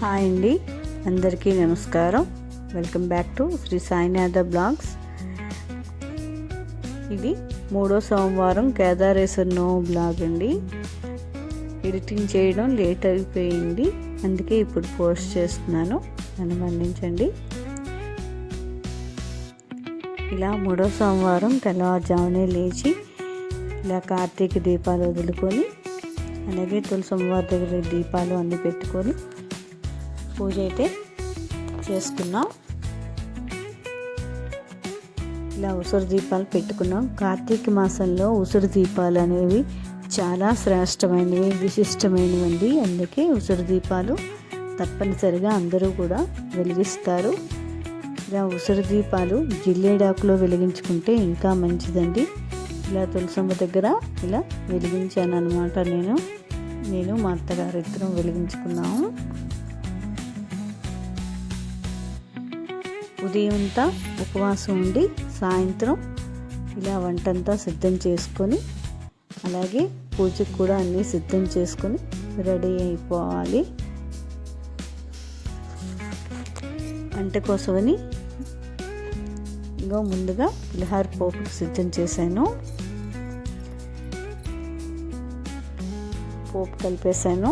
Hi అండి. అందరికీ నమస్కారం. Welcome back to Shri Sainatha blogs. ఇది మూడో సోమవారం కేదారేశ్వర నో బ్లాగ్ అండి. ఎడిటింగ్ చేయడం లేట్ అయిపోయింది. అందుకే ఇప్పుడు పోస్ట్ చేస్తున్నాను. నన్ను మన్నించండి. ఇలా మూడో సోమవారం తెల్లవారుజామునే లేచి ఇలా కార్తీక దీపాలు వదులుకొని అలాగే తులసమ్మవారి దగ్గర దీపాలు అన్నీ పెట్టుకొని పూజ అయితే చేసుకున్నాం. ఇలా ఉసురు దీపాలు పెట్టుకున్నాం. కార్తీక మాసంలో ఉసురు దీపాలు అనేవి చాలా శ్రేష్టమైనవి విశిష్టమైనవండి. అందుకే ఉసురు దీపాలు తప్పనిసరిగా అందరూ కూడా వెలిగిస్తారు. ఇలా ఉసురు దీపాలు జిల్లేడాకులో వెలిగించుకుంటే ఇంకా మంచిదండి. ఇలా తులసమ్మ దగ్గర ఇలా వెలిగించాను అనమాట నేను. నేను మా అత్తగారు ఇద్దరం వెలిగించుకున్నాము. ఉదయంతా ఉపవాసం ఉండి సాయంత్రం ఇలా వంటంతా సిద్ధం చేసుకొని అలాగే పూజకు కూడా అన్నీ సిద్ధం చేసుకొని రెడీ అయిపోవాలి. వంట కోసమని ఇంకా ముందుగా పులిహార పోపు సిద్ధం చేశాను. పోపు కలిపేశాను.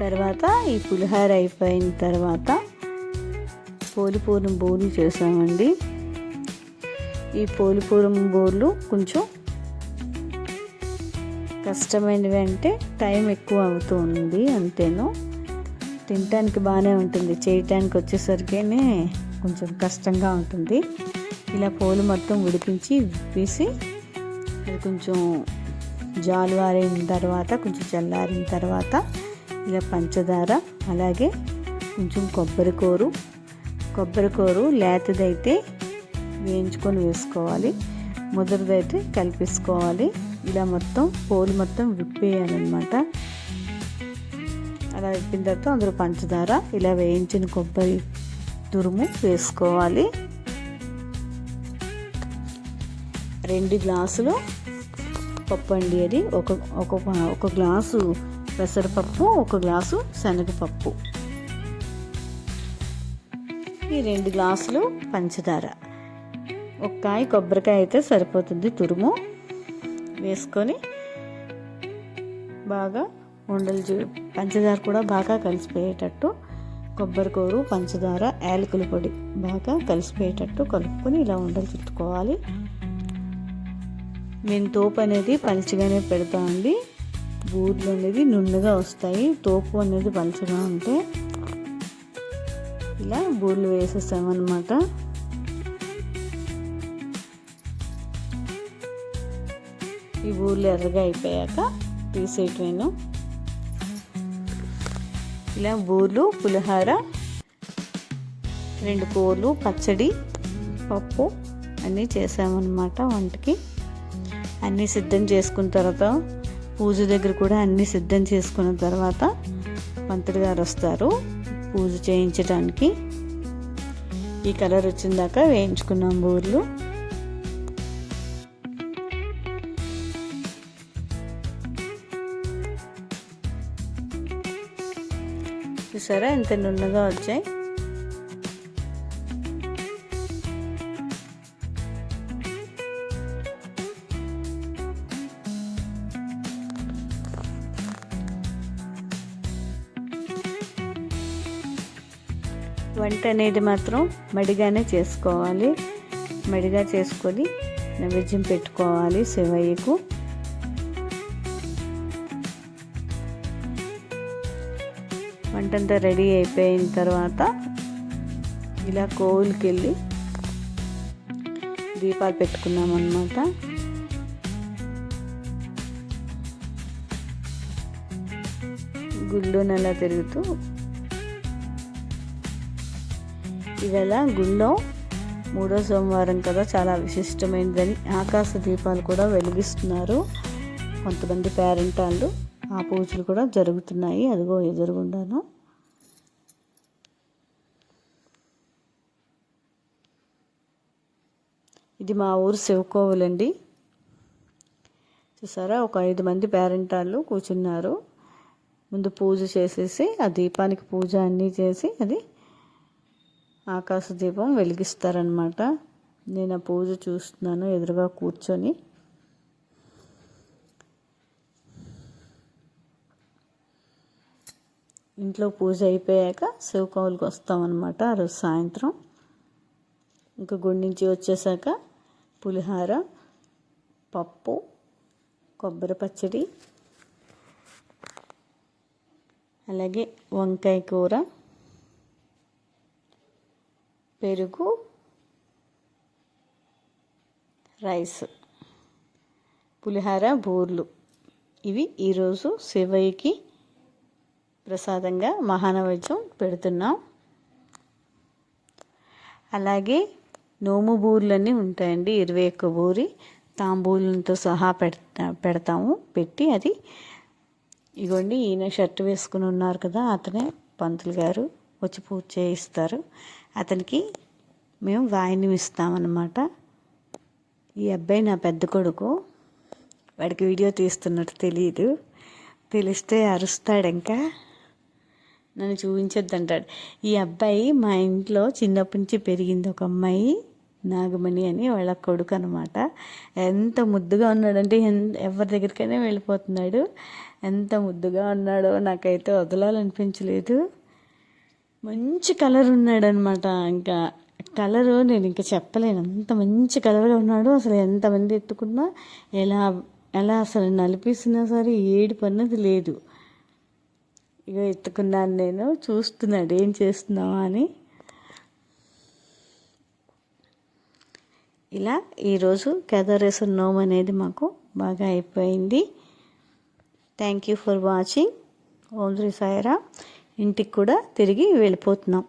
తర్వాత ఈ పులిహార అయిపోయిన తర్వాత పోలిపూరం బోర్లు చేసామండి. ఈ పోలిపూరం బోర్లు కొంచెం కష్టమైనవి అంటే టైం ఎక్కువ అవుతూ ఉంది అంతేను. తినటానికి బాగానే ఉంటుంది. చేయటానికి వచ్చేసరికేనే కొంచెం కష్టంగా ఉంటుంది. ఇలా పోలు మొత్తం ఉడికించి విప్పేసి అది కొంచెం జాలువారిన తర్వాత కొంచెం చల్లారిన తర్వాత ఇలా పంచదార అలాగే కొంచెం కొబ్బరి కూరు. కొబ్బరి కూరు లేతదైతే వేయించుకొని వేసుకోవాలి. ముదురుదైతే కలిపేసుకోవాలి. ఇలా మొత్తం పోలు మొత్తం విప్పేయాలన్నమాట. అలా విప్పిన తర్వాత అందులో పంచదార ఇలా వేయించిన కొబ్బరి తురుము వేసుకోవాలి. రెండు గ్లాసులు పప్పు అండి అది. ఒక ఒక ఒక గ్లాసు పెసరపప్పు ఒక గ్లాసు శనగపప్పు. ఈ రెండు గ్లాసులు పంచదార. ఒక కాయ కొబ్బరికాయ అయితే సరిపోతుంది తురుము. వేసుకొని బాగా ఉండలు చూ పంచదార కూడా బాగా కలిసిపోయేటట్టు కొబ్బరి కూరు పంచదార యాలకుల పొడి బాగా కలిసిపోయేటట్టు కలుపుకొని ఇలా ఉండలు చుట్టుకోవాలి. నేను తోపు అనేది పలుచగానే పెడతామండి బూర్లు అనేది నున్నగా వస్తాయి. తోపు అనేది పలుచగా ఉంటే ఇలా బూర్లు వేసేస్తామన్నమాట. ఈ బూర్లు ఎర్రగా అయిపోయాక తీసేయటమేను. ఇలా బూర్లు పులిహార రెండు కూరలు పచ్చడి పప్పు అన్నీ చేసామన్నమాట వంటకి. అన్నీ సిద్ధం చేసుకున్న తర్వాత పూజ దగ్గర కూడా అన్నీ సిద్ధం చేసుకున్న తర్వాత మంత్రి గారు వస్తారు పూజ చేయించడానికి ఈ కలర్ వచ్చిందాక వేయించుకున్నాం బూర్లు. చూసారా ఎంత నున్నగా వచ్చాయి? వంట అనేది మాత్రం మడిగానే చేసుకోవాలి. మడిగా చేసుకొని నైవేద్యం పెట్టుకోవాలి శివయ్యకు. వంటంతా రెడీ అయిపోయిన తర్వాత ఇలా కోవులకి వెళ్ళి దీపాలు పెట్టుకున్నాం అన్నమాట. గుళ్ళు తిరుగుతూ ఇవాళ గుళ్ళో మూడో సోమవారం కదా చాలా విశిష్టమైనదని ఆకాశ దీపాలు కూడా వెలిగిస్తున్నారు. కొంతమంది పేరెంట్ వాళ్ళు ఆ పూజలు కూడా జరుగుతున్నాయి. అదిగో ఎదురుగుండాను. ఇది మా ఊరు శివకోవులండి. చూసారా? ఒక ఐదు మంది పేరెంట్ వాళ్ళు కూర్చున్నారు. ముందు పూజ చేసేసి ఆ దీపానికి పూజ అన్నీ చేసి అది ఆకాశ దీపం వెలిగిస్తారనమాట నేను ఆ పూజ చూస్తున్నాను ఎదురుగా కూర్చొని. ఇంట్లో పూజ అయిపోయాక శివకౌలుకి వస్తామన్నమాట ఆ రోజు సాయంత్రం. ఇంకా గుడి నుంచి వచ్చేసాక పులిహార పప్పు కొబ్బరి పచ్చడి అలాగే వంకాయ కూర. పెరుగు రైస్ పులిహార బూర్లు. ఇవి ఈరోజు శివయ్యకి ప్రసాదంగా మహానైవేద్యం పెడుతున్నాం. అలాగే నోము బూర్లన్నీ ఉంటాయండి. ఇరవై ఒక్క బూరి తాంబూలంతో సహా పెడతా పెడతాము. పెట్టి అది ఇగోండి ఈయన షర్ట్ వేసుకుని ఉన్నారు కదా అతనే పంతులు గారు వచ్చి పూజ చేయిస్తారు. అతనికి మేము వాయినం ఇస్తామన్నమాట. ఈ అబ్బాయి నా పెద్ద కొడుకు. వాడికి వీడియో తీస్తున్నట్టు తెలియదు తెలిస్తే అరుస్తాడు ఇంకా నన్ను చూపించొద్దు అంటాడు ఈ అబ్బాయి మా ఇంట్లో చిన్నప్పటి నుంచి పెరిగింది ఒక అమ్మాయి నాగమణి అని వాళ్ళ కొడుకు అనమాట ఎంత ముద్దుగా ఉన్నాడంటే ఎంత ఎవరి దగ్గరికైనా వెళ్ళిపోతున్నాడు. ఎంత ముద్దుగా ఉన్నాడో నాకైతే వదలాలనిపించలేదు. మంచి కలర్ ఉన్నాడనమాట ఇంకా కలరు నేను ఇంకా చెప్పలేను. అంత మంచి కలర్గా ఉన్నాడు. అసలు ఎంతమంది ఎత్తుకున్నా ఎలా ఎలా అసలు నలిపిస్తున్నా సరే ఏడుపు అన్నది లేదు. ఇక ఎత్తుకున్నాను నేను. చూస్తున్నాడు ఏం చేస్తున్నావా అని. ఇలా ఈరోజు కేదారేశ్వర నోమ్ అనేది మాకు బాగా అయిపోయింది. Thank you for watching Om Shri సాయిరా ఇంటికి కూడా తిరిగి వెళ్ళిపోతున్నాం.